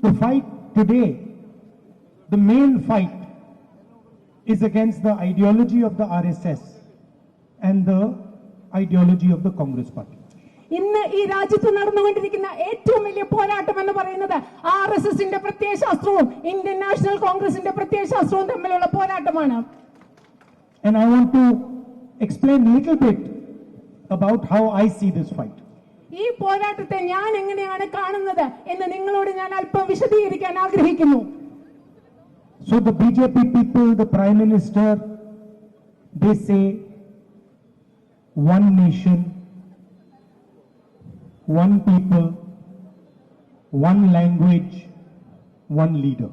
the fight today, the main fight, is against the ideology of the RSS and the ideology of the Congress Party. ഇന്ന് ഈ രാജ്യത്ത് നടന്നുകൊണ്ടിരിക്കുന്ന ഏറ്റവും വലിയ പോരാട്ടം എന്ന് പറയുന്നത് ആർ എസ് എസിന്റെ പ്രത്യയശാസ്ത്രവും ഇന്ത്യൻ നാഷണൽ കോൺഗ്രസിന്റെ പ്രത്യയശാസ്ത്രവും തമ്മിലുള്ള പോരാട്ടമാണ് And I want to explain a little bit about how I see this fight. ഈ പോരാട്ടത്തെ ഞാൻ എങ്ങനെയാണ് കാണുന്നത് എന്ന് നിങ്ങളോട് ഞാൻ അല്പം വിശദീകരിക്കാൻ ആഗ്രഹിക്കുന്നു. So the BJP people, the Prime Minister, they say one nation, one people, one language, one leader.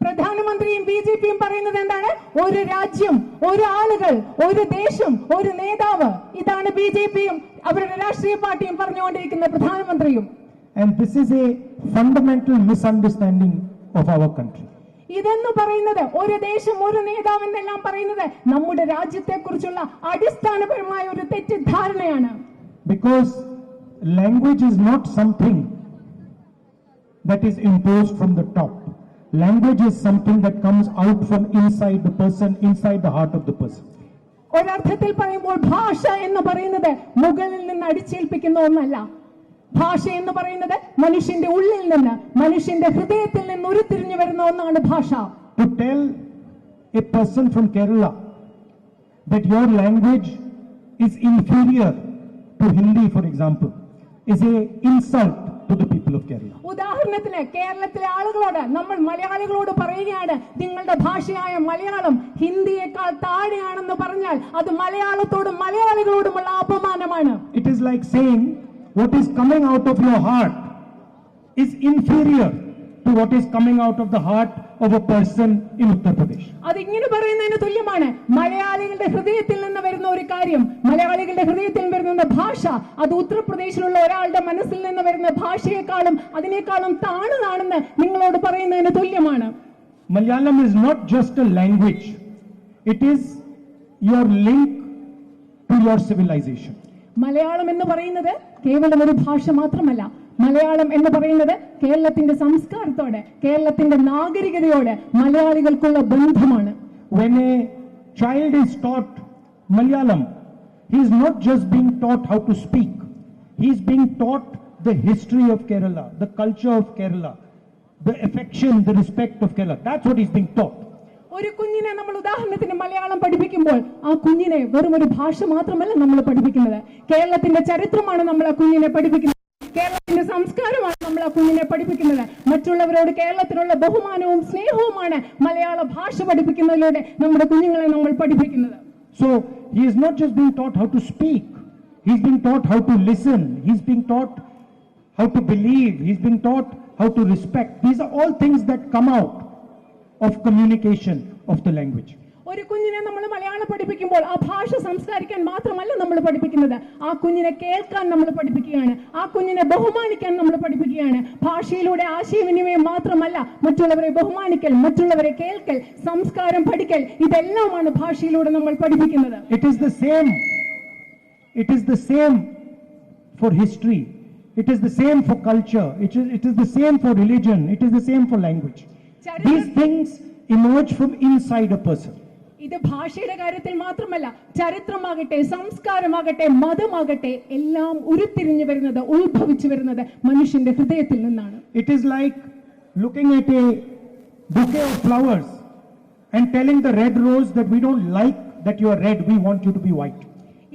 പ്രധാനമന്ത്രിയും ബി ജെ പിയും പറയുന്നത് എന്താണ്? ഒരു രാജ്യം ഒരു ആളുകൾ ഒരു ദേശം ഒരു നേതാവ്. ഇതാണ് ബി ജെ പിയും അവരുടെ രാഷ്ട്രീയ പാർട്ടിയും പറഞ്ഞുകൊണ്ടിരിക്കുന്ന പ്രധാനമന്ത്രിയും And this is a fundamental misunderstanding of our country. ഇതെന്ന് പറയുന്നത് ഒരു ദേശം ഒരു നേതാവ് എന്നെല്ലാം പറയുന്നത് നമ്മുടെ രാജ്യത്തെ കുറിച്ചുള്ള അടിസ്ഥാനപരമായ ഒരു തെറ്റിദ്ധാരണയാണ് Because language is not something that is imposed from the top. Language is something that comes out from inside the person, inside the heart of the person. ഒരർത്ഥത്തിൽ പറയുമ്പോൾ ഭാഷ എന്ന് പറയുന്നത് മുകളിൽ നിന്ന് അടിച്ചേൽപ്പിക്കുന്ന ഒന്നല്ല. ഭാഷ എന്ന് പറയുന്നത് മനുഷ്യന്റെ ഉള്ളിൽ നിന്ന് മനുഷ്യന്റെ ഹൃദയത്തിൽ നിന്ന് ഉരുത്തിരിഞ്ഞു വരുന്ന ഒന്നാണ് ഭാഷ. To tell a person from Kerala that your language is inferior to Hindi, for example, is a insult. People of Kerala. ഉദാഹരണത്തിന് കേരളത്തിലെ ആളുകളോട് നമ്മൾ മലയാളികളോട് പറയുകയാണ് നിങ്ങളുടെ ഭാഷയായ മലയാളം ഹിന്ദിയേക്കാൾ താഴെയാണെന്ന് പറഞ്ഞാൽ അത് മലയാളത്തോടും മലയാളികളോടുമുള്ള അപമാനമാണ് it is like saying what is coming out of your heart is inferior to what is coming out of the heart of a person in Uttar Pradesh അത് ഇങ്ങനെ പറയുന്നതിന് തുല്യമാണ്. മലയാളികളുടെ ഹൃദയത്തിൽ നിന്ന് വരുന്ന ഒരു കാര്യം. മലയാളികളുടെ ഹൃദയത്തിൽ വരുന്ന ഭാഷ അത് ഉത്തർപ്രദേശിലുള്ള ഒരാളുടെ മനസ്സിൽ നിന്ന് വരുന്ന ഭാഷയെക്കാളും അതിനേക്കാളും താണതാണെന്ന് നിങ്ങളോട് പറയുന്നതിന് തുല്യമാണ്. Malayalam is not just a language it is your link to your civilization Malayalam എന്ന് പറയുന്നത് കേവലം ഒരു ഭാഷ മാത്രമല്ല. മലയാളം എന്ന് പറയുന്നത് കേരളത്തിന്റെ സംസ്കാരത്തോട് കേരളത്തിന്റെ നാഗരികതയോട് മലയാളികൾക്കുള്ള ബന്ധമാണ് When a child is taught Malayalam, he is not just being taught how to speak, he is being taught the history of Kerala, the culture of Kerala, the affection, the respect of Kerala. That's what he's being taught. ഒരു കുഞ്ഞിനെ നമ്മൾ ഉദാഹരണത്തിന് മലയാളം പഠിപ്പിക്കുമ്പോൾ ആ കുഞ്ഞിനെ വെറും ഒരു ഭാഷ മാത്രമല്ല നമ്മൾ പഠിപ്പിക്കുന്നത് കേരളത്തിന്റെ ചരിത്രമാണ് നമ്മൾ ആ കുഞ്ഞിനെ പഠിപ്പിക്കുന്നത് കേരളത്തിന്റെ സംസ്കാരമാണ് നമ്മൾ ആ കുഞ്ഞിനെ പഠിപ്പിക്കുന്നത് മറ്റുള്ളവരോട് കേരളത്തിനുള്ള ബഹുമാനവും സ്നേഹവുമാണ് മലയാള ഭാഷ പഠിപ്പിക്കുന്നതിലൂടെ നമ്മുടെ കുഞ്ഞുങ്ങളെ നമ്മൾ പഠിപ്പിക്കുന്നത് So he is not just being taught how to speak, he's being taught how to listen, he's being taught how to believe, he's being taught how to respect. These are all things that come out of communication of the language. ഒരു കുഞ്ഞിനെ നമ്മൾ മലയാളം പഠിപ്പിക്കുമ്പോൾ ആ ഭാഷ സംസ്കാരിക്കാൻ മാത്രമല്ല നമ്മൾ പഠിപ്പിക്കുന്നത്. ആ കുഞ്ഞിനെ കേൾക്കാൻ നമ്മൾ പഠിപ്പിക്കുകയാണ്. ആ കുഞ്ഞിനെ ബഹുമാനിക്കാൻ നമ്മൾ പഠിപ്പിക്കുകയാണ്. ഭാഷയിലൂടെ ആശയവിനിമയം മാത്രമല്ല മറ്റുള്ളവരെ ബഹുമാനിക്കൽ മറ്റുള്ളവരെ കേൾക്കൽ സംസ്കാരം പഠിക്കൽ ഇതെല്ലാമാണ് ഭാഷയിലൂടെ നമ്മൾ പഠിപ്പിക്കുന്നത്. It is the same it is the same for history it is the same for culture it is the same for religion. It is the same for language. ചരിത്ര- These things emerge from inside a person. ഇത് ഭാഷയുടെ കാര്യത്തിൽ മാത്രമല്ല ചരിത്രമാകട്ടെ സംസ്കാരമാകട്ടെ മതമാകട്ടെ എല്ലാം ഉരുത്തിരിഞ്ഞു വരുന്നത് ഉത്ഭവിച്ചു വരുന്നത് മനുഷ്യന്റെ ഹൃദയത്തിൽ നിന്നാണ്. It is like looking at a book of flowers and telling the red rose that we don't like that you are red we want you to be white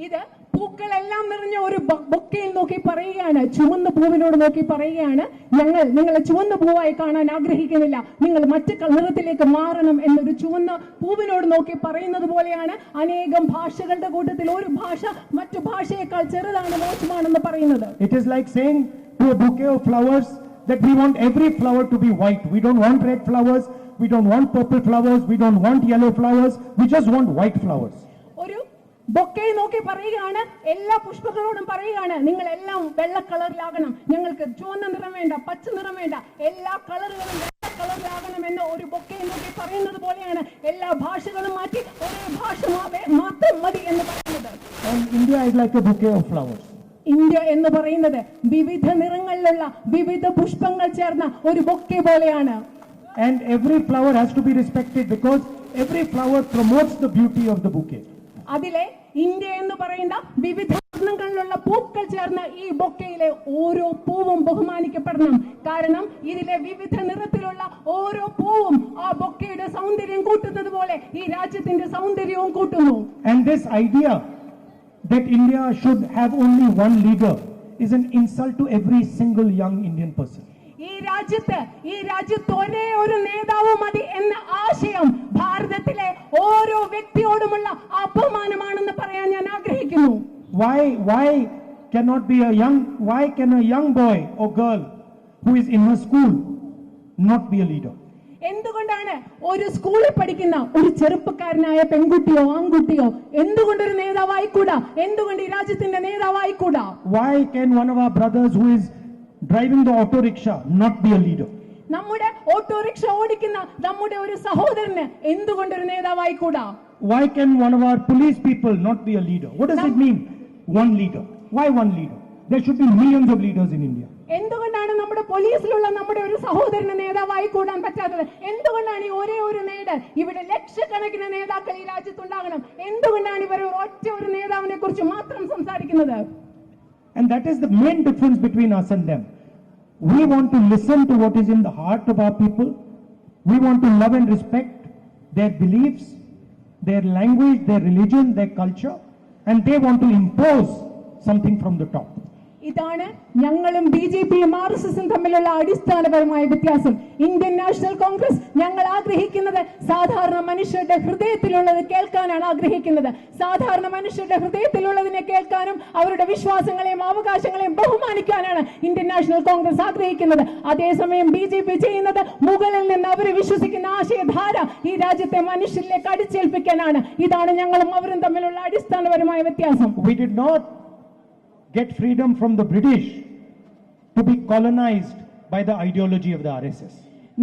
ഇത് പൂക്കളെല്ലാം നിറഞ്ഞ ഒരു ബ- ബൊക്കയിൽ നോക്കി പറയുകയാണ്. ചുവന്ന പൂവിനോട് നോക്കി പറയുകയാണ്. ഞങ്ങൾ നിങ്ങളെ ചുവന്ന പൂവായി കാണാൻ ആഗ്രഹിക്കുന്നില്ല. നിങ്ങൾ മറ്റു നിറത്തിലേക്ക് മാറണം എന്നൊരു ചുവന്ന പൂവിനോട് നോക്കി പറയുന്നത് പോലെയാണ് അനേകം ഭാഷകളുടെ കൂട്ടത്തിൽ ഒരു ഭാഷ മറ്റു ഭാഷയേക്കാൾ ചെറുതാണ് മോശമാണെന്ന് പറയുന്നത്. It is like saying to a bouquet of flowers that we want every flower to be white. We don't want red flowers, we don't want purple flowers, we don't want yellow flowers, we just want white flowers. Bouquet നോക്കി പറയുകയാണ് എല്ലാ പുഷ്പങ്ങളോടും പറയുകയാണ് നിങ്ങൾ എല്ലാം വെള്ള കളറിലാകണം ഞങ്ങൾക്ക് ചുവന്ന നിറം വേണ്ട പച്ച നിറം വേണ്ട എല്ലാ കളറുകളും വെള്ള കളറിലാകണം എന്ന് ഒരു ബൊക്കെ നോക്കി പറയുന്നത് പോലെയാണ് എല്ലാ ഭാഷകളും മാറ്റി ഒരേ ഭാഷ മാത്രം മതി എന്ന് പറയുന്നത്. India is like a of flowers India എന്ന് പറയുന്നത് വിവിധ നിറങ്ങളിലുള്ള വിവിധ പുഷ്പങ്ങൾ ചേർന്ന ഒരു ബൊക്കെ പോലെയാണ്. And every flower has to be respected because every flower promotes the beauty of the bouquet. അതിലെ ഇന്ത്യ എന്ന് പറയുന്ന വിവിധ വർണങ്ങളിലുള്ള പൂക്കൾ ചേർന്ന ഈ ബൊക്കയിലെ ഓരോ പൂവും ബഹുമാനിക്കപ്പെടണം കാരണം ഇതിലെ വിവിധ നിറത്തിലുള്ള ഓരോ പൂവും ആ ബൊക്കയുടെ സൗന്ദര്യം കൂട്ടുന്നത് പോലെ ഈ രാജ്യത്തിന്റെ സൗന്ദര്യവും കൂട്ടുന്നു and this idea that India should have only one leader is an insult to every single young Indian person. ഈ രാജ്യത്ത് ഈ രാജ്യത്ത് ഒരേ ഒരു നേതാവ് മതി എന്ന ആശയം ഭാരതത്തിലെ ഓരോ വ്യക്തിയോടുമുള്ള Why, why cannot be a young, why can a young boy or girl who is in her school not be a leader? എന്തുകൊണ്ടാണ് ഒരു സ്കൂളിൽ പഠിക്കുന്ന ഒരു ചെറുപ്പക്കാരനായ പെൺകുട്ടിയോ ആൺകുട്ടിയോ എന്തുകൊണ്ടൊരു നേതാവായിക്കൂടാ എന്തുകൊണ്ട് ഈ രാജ്യത്തിന്റെ നേതാവായിക്കൂടാ Why can one of our brothers who is driving the auto rickshaw not be a leader? നമ്മുടെ ഓട്ടോറിക്ഷ ഓടിക്കുന്ന നമ്മുടെ ഒരു സഹോദരന് എന്തുകൊണ്ടൊരു നേതാവായിക്കൂടാ Why can one of our police people not be a leader? What does it mean? One leader. Why one leader? There should be millions of leaders in India. എന്തുകൊണ്ടാണ് നമ്മുടെ പോലീസിലുള്ള നമ്മുടെ ഒരു സഹോദരന് നേതാവായി കൂടാൻ പറ്റാത്തത് എന്തുകൊണ്ടാണ് ഈ ഒരേ ഒരു നേട് ഇവിടെ ലക്ഷക്കണക്കിന് നേതാക്കൾ ഈ രാജ്യത്തുണ്ടാകണം എന്തുകൊണ്ടാണ് ഇവർ ഒറ്റ ഒരു നേതാവിനെ കുറിച്ച് മാത്രം സംസാരിക്കുന്നത് And that is the main difference between us and them. We want to listen to what is in the heart of our people. We want to love and respect their beliefs, their language, their religion, their culture, and they want to impose something from the top. ഇതാണ് ഞങ്ങളും ബി ജെ പിയും ആർ എസ് എസും തമ്മിലുള്ള അടിസ്ഥാനപരമായ വ്യത്യാസം. ഇന്ത്യൻ നാഷണൽ കോൺഗ്രസ് ഞങ്ങൾ ആഗ്രഹിക്കുന്നത് സാധാരണ മനുഷ്യരുടെ ഹൃദയത്തിലുള്ളത് കേൾക്കാനാണ് ആഗ്രഹിക്കുന്നത്. സാധാരണ മനുഷ്യരുടെ ഹൃദയത്തിലുള്ളതിനെ കേൾക്കാനും അവരുടെ വിശ്വാസങ്ങളെയും അവകാശങ്ങളെയും ബഹുമാനിക്കാനാണ് ഇന്ത്യൻ നാഷണൽ കോൺഗ്രസ് ആഗ്രഹിക്കുന്നത്. അതേസമയം ബി ജെ പി ചെയ്യുന്നത് മുകളിൽ നിന്ന് അവർ വിശ്വസിക്കുന്ന ആശയധാര ഈ രാജ്യത്തെ മനുഷ്യരിലേക്ക് അടിച്ചേൽപ്പിക്കാനാണ്. ഇതാണ് ഞങ്ങളും അവരും തമ്മിലുള്ള അടിസ്ഥാനപരമായ വ്യത്യാസം. We did not get freedom from the British to be colonized by the ideology of the RSS.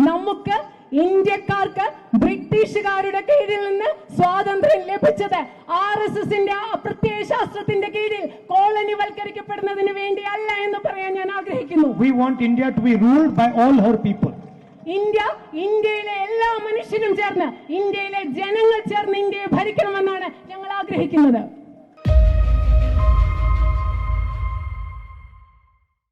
നമുക്ക് ഇന്ത്യക്കാർക്ക് ബ്രിട്ടീഷുകാരുടെ കീഴിൽ നിന്ന് സ്വാതന്ത്ര്യം ലഭിച്ചത് ആർ എസ് എസിന്റെ പ്രത്യയ ശാസ്ത്രത്തിന്റെ കീഴിൽ കോളനിവൽക്കരിക്കപ്പെടുന്നതിന് വേണ്ടിയല്ല എന്ന് പറയാൻ ഞാൻ ആഗ്രഹിക്കുന്നു. We want India to be ruled by all her people India ഇന്ത്യയിലെ എല്ലാ മനുഷ്യരും ചേർന്ന് ഇന്ത്യയിലെ ജനങ്ങൾ ചേർന്ന് ഇന്ത്യയെ ഭരിക്കണമെന്നാണ് ഞങ്ങൾ ആഗ്രഹിക്കുന്നത്.